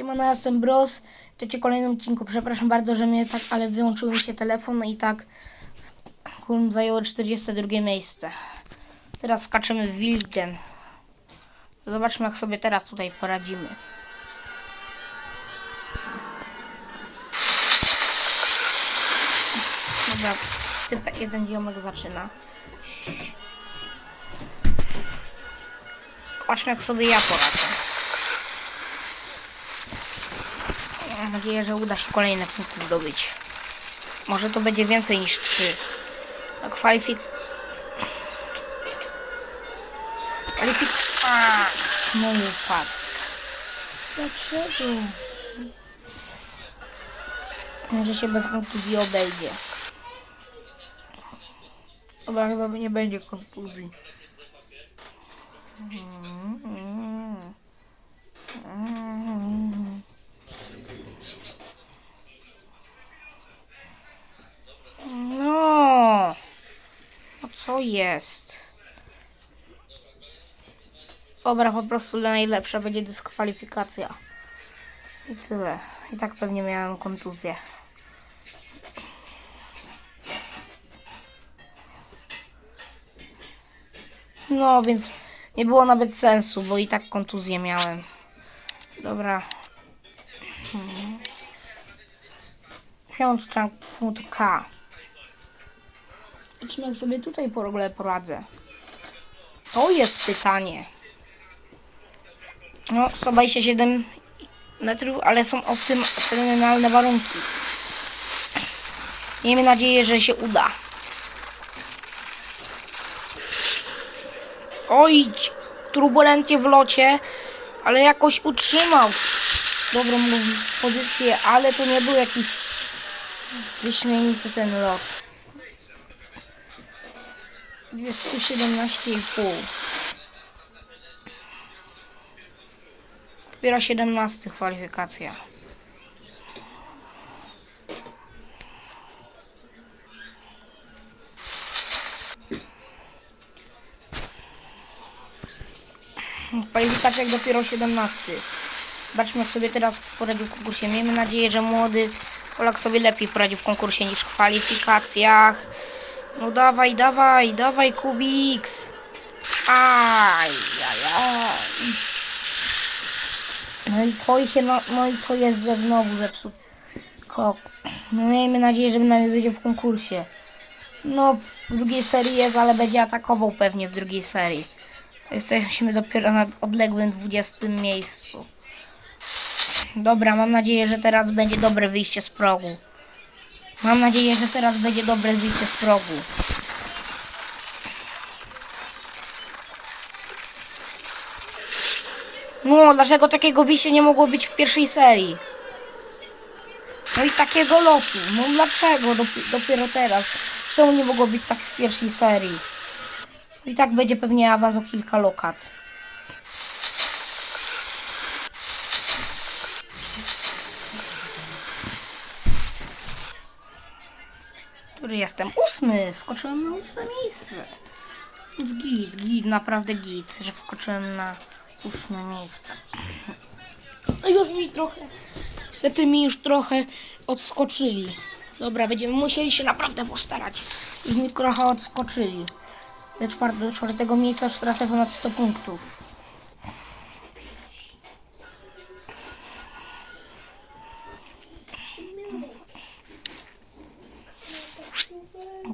Siemano, ja jestem Bros. To cię kolejnym odcinku. Przepraszam bardzo, że mnie tak, ale wyłączył mi się telefon i tak Kulm zajęło 42 miejsce. Teraz skaczemy w Wilden. Zobaczmy, jak sobie teraz tutaj poradzimy. Dobra, typ jeden ziomek zaczyna. Zobaczmy, jak sobie ja poradzę. Mam nadzieję, że uda się kolejne punkty zdobyć. Może to będzie więcej niż 3. A kwalifik... Kwalifik... A, no upadł. Dlaczego? Może się bez kontuzji obejdzie. Dobra, chyba nie będzie kontuzji. No. No co jest? Dobra, po prostu najlepsza będzie dyskwalifikacja. I tyle. I tak pewnie miałem kontuzję. No, więc nie było nawet sensu, bo i tak kontuzję miałem. Dobra. Mhm. Piątka K. Zobaczmy, jak sobie tutaj po ogóle poradzę. To jest pytanie. No, 127 metrów, ale są optymalne warunki. Miejmy nadzieję, że się uda. Oj, turbulencje w locie, ale jakoś utrzymał dobrą pozycję, ale to nie był jakiś wyśmienity ten lot. 217,5 Dopiero 17 kwalifikacja. Kwalifikacja dopiero 17. Zobaczmy jak sobie teraz poradził w konkursie. Miejmy nadzieję, że młody Polak sobie lepiej poradził w konkursie niż w kwalifikacjach. No dawaj, dawaj, dawaj Kubiks. Aj, aj, aj. No i to się, no, no i to jest ze znowu zepsuty kok. No miejmy nadzieję, że przynajmniej będzie w konkursie. No w drugiej serii jest, ale będzie atakował pewnie w drugiej serii. Jesteśmy dopiero na odległym 20 miejscu. Dobra, mam nadzieję, że teraz będzie dobre wyjście z progu. Mam nadzieję, że teraz będzie dobre wyjście z progu. No, dlaczego takiego wyjścia nie mogło być w pierwszej serii? No i takiego lotu. No dlaczego Dopi- dopiero teraz? Czemu nie mogło być tak w pierwszej serii? I tak będzie pewnie awans o kilka lokat. Który jestem? Ósmy! Wskoczyłem na ósme miejsce. Więc git, git, naprawdę git, że wskoczyłem na ósme miejsce. No już mi trochę, niestety mi już trochę odskoczyli. Dobra, będziemy musieli się naprawdę postarać. Już mi trochę odskoczyli. Do, czwar- do czwartego miejsca już tracę ponad 100 punktów.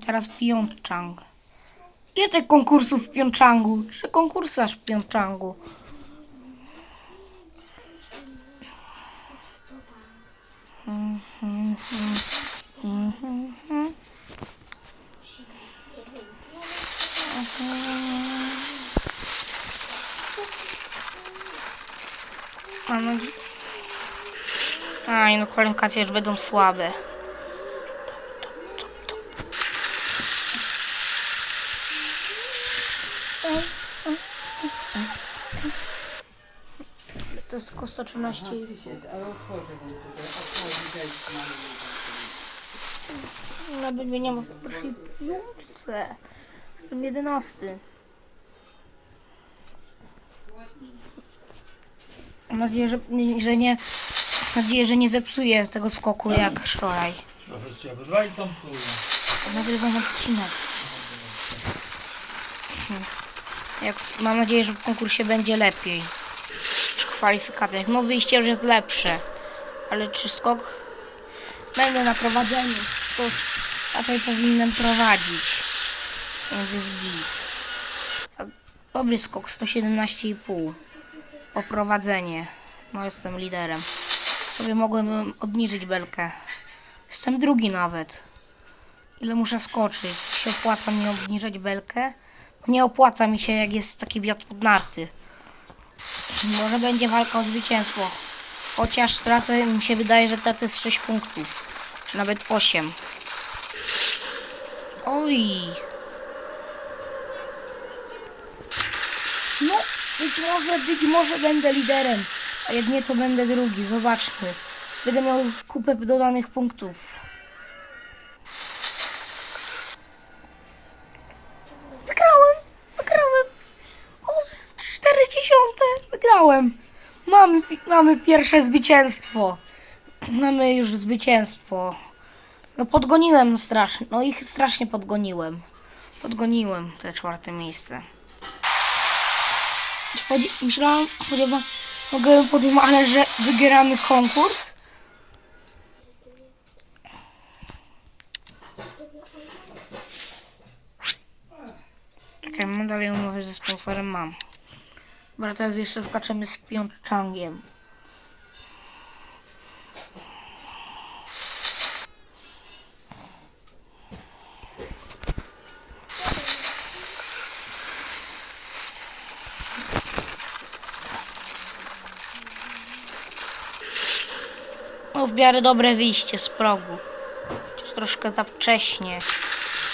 Teraz Pjongczang. Ile tych konkursów w Pjongczangu? Czy konkursarz w Pjongczangu? Mam nadzieję. Aj, no kwalifikacje już będą słabe. To jest tylko 113. Ale otworzę wam tutaj, otworzę wejście na Nawet mnie nie ma w pierwszej piątce. Jestem jedenasty. Mam nadzieję, że, nie- że nie. Mam nadzieję, że nie zepsuję tego skoku jak wczoraj. Proszę cię, obydwa i są tu. Nagrywam odcinek. Hmm. Jak, mam nadzieję, że w konkursie będzie lepiej. Kwalifikacjach. No wyjście już jest lepsze. Ale czy skok? Będę na prowadzeniu. To raczej powinienem prowadzić. Więc jest git. Dobry skok, 117,5. Poprowadzenie. No jestem liderem. Sobie mogłem obniżyć belkę. Jestem drugi nawet. Ile muszę skoczyć? Czy się opłaca mi obniżać belkę? Nie opłaca mi się, jak jest taki wiatr pod narty. Może będzie walka o zwycięstwo. Chociaż tracę, mi się wydaje, że tracę z 6 punktów. Czy nawet 8. Oj. No, być może, być może będę liderem. A jak nie, to będę drugi. Zobaczmy. Będę miał kupę dodanych punktów. Wygrałem! Wygrałem! O, z 40! Wygrałem! Mamy, pi- mamy pierwsze zwycięstwo. Mamy już zwycięstwo. No podgoniłem strasznie. No ich strasznie podgoniłem. Podgoniłem te czwarte miejsce. Myślałem, spodziewam, mogę podjąć, ale że wygramy konkurs. Czekaj, mam dalej umowę ze sponsorem, mam. Dobra, teraz jeszcze skaczemy z Pyeongchangiem. Miarę dobre wyjście z progu. Troszkę za wcześnie.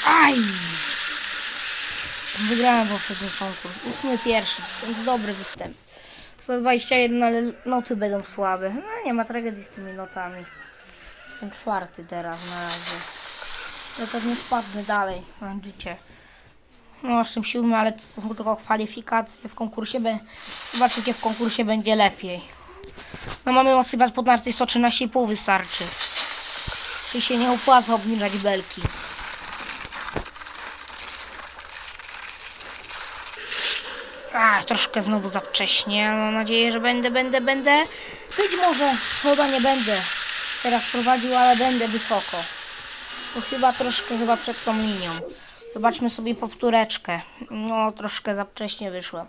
Aj! Wygrałem poprzedni konkurs. Ósmy pierwszy, więc dobry występ. 121, ale noty będą słabe. No nie ma tragedii z tymi notami. Jestem czwarty teraz na razie. Ja pewnie spadnę dalej na życie. No jestem siódmy, ale to są tylko kwalifikacje w konkursie. Be... Zobaczycie, w konkursie będzie lepiej. No mamy mocy brać pod narty 113,5 wystarczy. Czyli się nie opłaca obniżać belki. A, troszkę znowu za wcześnie. Mam nadzieję, że będę, będę, będę. Być może, chyba nie będę teraz prowadził, ale będę wysoko. To chyba troszkę chyba przed tą linią. Zobaczmy sobie powtóreczkę. No, troszkę za wcześnie wyszłem.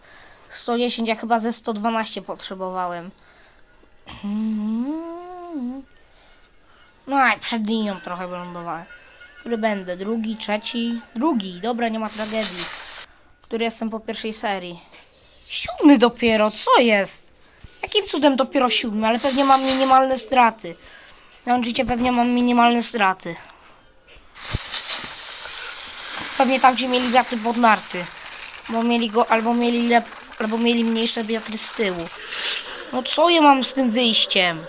110, ja chyba ze 112 potrzebowałem. No i przed linią trochę wylądowałem. Który będę? Drugi, trzeci? Drugi, dobra, nie ma tragedii. Który jestem po pierwszej serii. Siódmy dopiero, co jest? Jakim cudem dopiero siódmy, ale pewnie mam minimalne straty. Na pewnie mam minimalne straty. Pewnie tam, gdzie mieli wiatry pod narty. Bo mieli go, albo mieli lep, albo mieli mniejsze wiatry z tyłu. No co ja mam z tym wyjściem?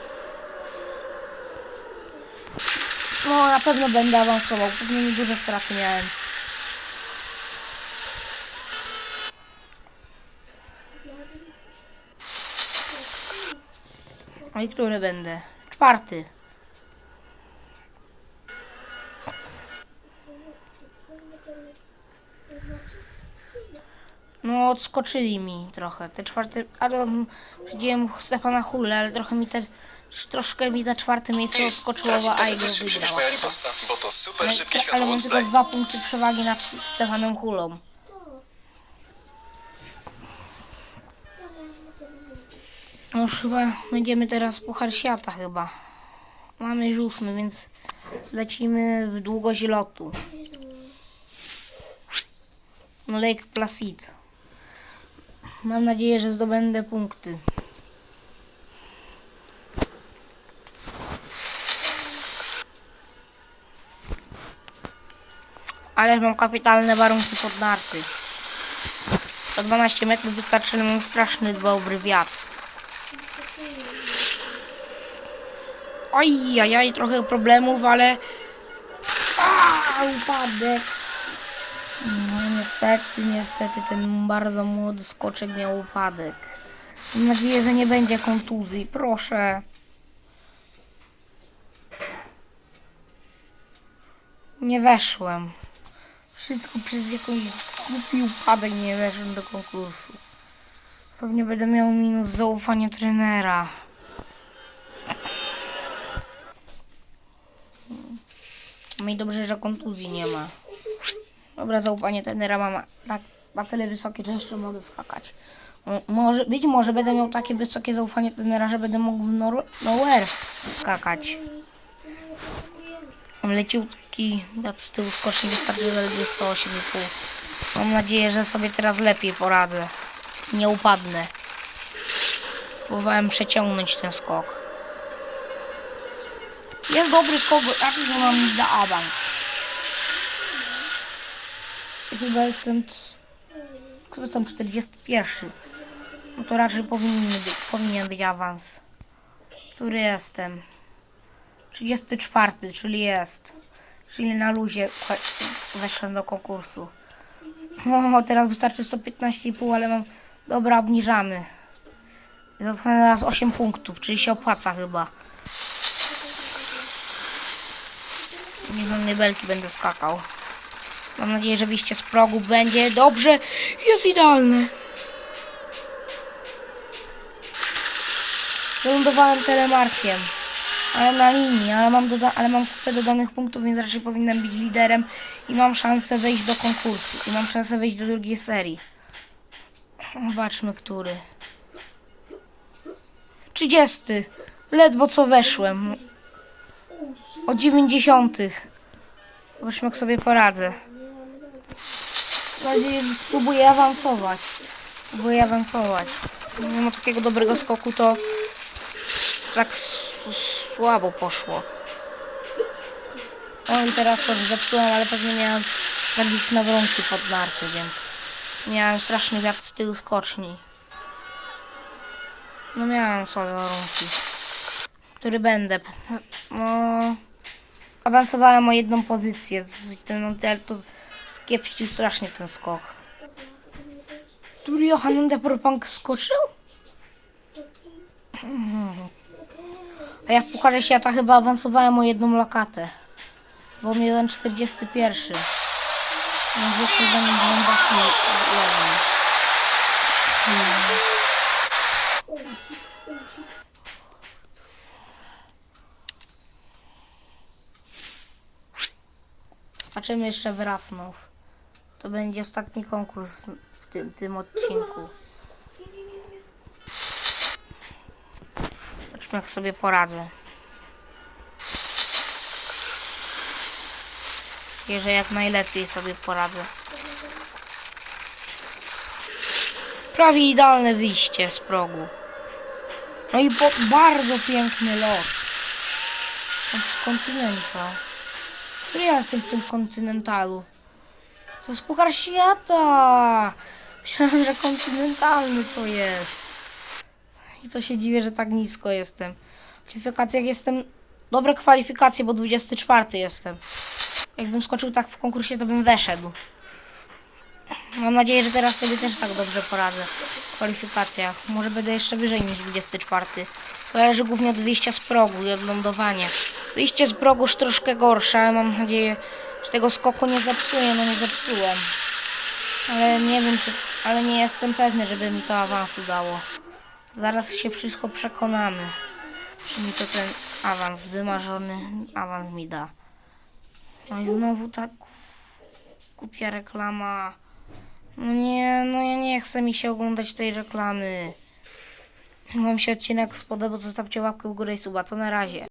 No na pewno będę awansował, pewnie mi duże straty miałem. No i który będę? Czwarty. No odskoczyli mi trochę. Te czwarte, ale widziałem Stefana Hulle, ale trochę mi te, troszkę mi te czwarte miejsce odskoczyło, bo Aigo teledysk przynieś wygrał. moja riposta, bo to super Ale, szybki ale mam tylko dwa punkty przewagi nad Stefanem Hulą. No już chyba będziemy teraz Puchar Świata chyba. Mamy już ósmy, więc lecimy w długość lotu. Lake Placid. Mam nadzieję, że zdobędę punkty. Ale mam kapitalne warunki pod narty. To 12 metrów wystarczy, ale mam straszny dobry wiatr. Oj, jaj, trochę problemów, ale... A, upadek. No niestety, niestety ten bardzo młody skoczek miał upadek. Mam nadzieję, że nie będzie kontuzji. Proszę. Nie weszłem. Wszystko przez jakąś głupi upadek nie weszłem do konkursu. Pewnie będę miał minus zaufanie trenera. No i dobrze, że kontuzji nie ma. Dobra, zaufanie trenera mam na tyle wysokie, że jeszcze mogę skakać. Może, być może będę miał takie wysokie zaufanie trenera, że będę mógł w nor- nowhere skakać. Mam leciutki wiatr z tyłu skoczni wystarczy zaledwie 108,5. Mam nadzieję, że sobie teraz lepiej poradzę. Nie upadnę. Próbowałem przeciągnąć ten skok. Jest dobry skok, jaki że mam da awans. Chyba jestem... Chyba jestem 41. No to raczej powinien być, powinien być awans. Który jestem? 34, czyli jest. Czyli na luzie weszłem do konkursu. O, teraz wystarczy 115,5, ale mam... Dobra, obniżamy. Dostanę teraz 8 punktów, czyli się opłaca chyba. Nie żadnej belki będę skakał. Mam nadzieję, że wyjście z progu będzie dobrze. Jest idealne. Wylądowałem telemarkiem. Ale na linii, ale mam, doda- ale mam kupę dodanych punktów, więc raczej powinienem być liderem i mam szansę wejść do konkursu. I mam szansę wejść do drugiej serii. Zobaczmy, który. 30. Ledwo co weszłem. O 90. Zobaczmy, jak sobie poradzę. Mam nadzieję, że spróbuję awansować. Spróbuję awansować. Mimo takiego dobrego skoku, to tak słabo poszło. O i teraz to zepsułem, ale pewnie miałem tragiczne warunki pod narty, więc miałem straszny wiatr z tyłu skoczni. No miałem słabe warunki. Który będę. No. Awansowałem o jedną pozycję. Hotel to skiepścił strasznie ten skok. Który Johanan Deporpank skoczył? A ja w Pucharze Świata chyba awansowałem o jedną lokatę. Bo miałem 41. Zwykle za nim byłem Basi Skaczemy jeszcze w Rasnów. To będzie ostatni konkurs w tym, tym odcinku. Zobaczmy jak sobie poradzę. Wierzę jak najlepiej sobie poradzę. Prawie idealne wyjście z progu. No i bardzo piękny lot. Z kontynenta. Jestem w tym kontynentalu? To jest Puchar Świata! Myślałem, że kontynentalny to jest. I co się dziwię, że tak nisko jestem. W kwalifikacjach jestem... Dobre kwalifikacje, bo 24 jestem. Jakbym skoczył tak w konkursie, to bym weszedł. Mam nadzieję, że teraz sobie też tak dobrze poradzę w kwalifikacjach. Może będę jeszcze wyżej niż 24. Zależy głównie od wyjścia z progu i od lądowania. Wyjście z progu już troszkę gorsze, ale mam nadzieję, że tego skoku nie zepsuję. No nie zepsułem. Ale nie wiem, czy... Ale nie jestem pewny, żeby mi to awans udało. Zaraz się wszystko przekonamy. Czy mi to ten awans, wymarzony awans mi da. No i znowu ta głupia reklama. No nie, no ja nie chcę mi się oglądać tej reklamy. Jak Wam się odcinek spodobał, to zostawcie łapkę w górę i suba. Co na razie.